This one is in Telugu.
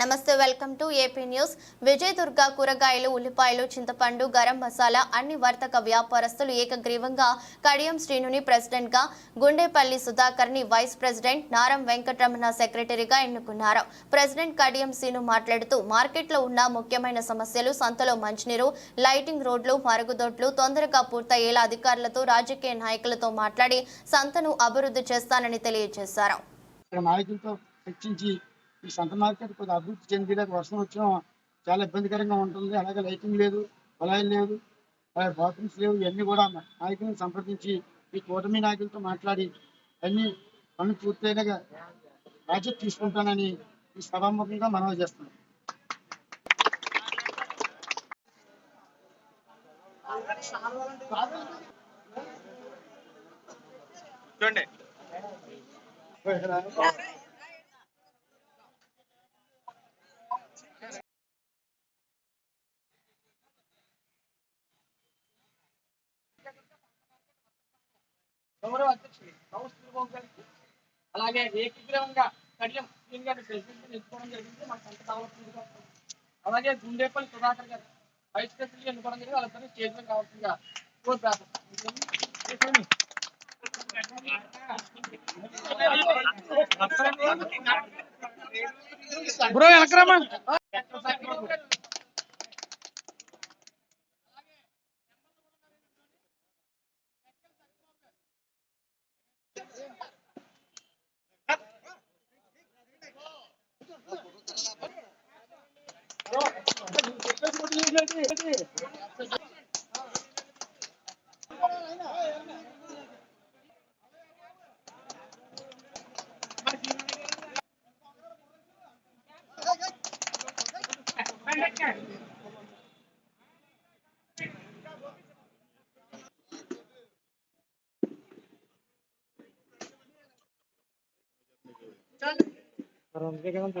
నమస్తే welcome to AP news. Vijay Durga కూరగాయలు ఉల్లిపాయలు చింతపండు గరం మసాలా అన్ని వర్తక వ్యాపారస్తులు ఏకగ్రీవంగా కడియం శ్రీనుని ప్రెసిడెంట్గా గుండేపల్లి సుధాకర్ని వైస్ ప్రెసిడెంట్ నారం వెంకటరమణ సెక్రటరీగా ఎన్నుకున్నారు. ప్రెసిడెంట్ కడియం శ్రీను మాట్లాడుతూ మార్కెట్లో ఉన్న ముఖ్యమైన సమస్యలు సంతలో మంచినీరు లైటింగ్ రోడ్లు మరుగుదొడ్లు తొందరగా పూర్తయ్యేలా అధికారులతో రాజకీయ నాయకులతో మాట్లాడి సంతను అభివృద్ధి చేస్తానని తెలియజేశారు. చర్చించి ఈ సంత మార్కెట్ కొద్దిగా అభివృద్ధి చెందేలాగా వర్షం వచ్చిన చాలా ఇబ్బందికరంగా ఉంటుంది. అలాగే లైటింగ్ లేదు కుళాయిలు లేదు అలాగే బాత్రూమ్స్ లేవు. ఇవన్నీ కూడా నాయకులను సంప్రదించి ఈ కూటమి నాయకులతో మాట్లాడి అన్ని పనులు పూర్తయినాక బాధ్యత తీసుకుంటానని ఈ సభాముఖంగా మనవి చేస్తున్నాం. చూడండి. గౌరవ అధ్యక్షుడు కౌన్సిలర్ బాబు గారికి అలాగే ఏకగ్రీవంగా కడియం శ్రీని గారిని ప్రెసిడెంట్ ఎన్నుకోవడం జరిగింది. మన సంత కావాల్సిందిగా అలాగే గుండేపల్లి సుధాకర్ గారు వైస్ ప్రెసిడెంట్ ఎన్నుకోవడం జరిగింది. వాళ్ళందరినీ స్టేజ్ మీద కావాల్సిందిగా కోరుతారు బ్రో వెనకరామా Around the ground.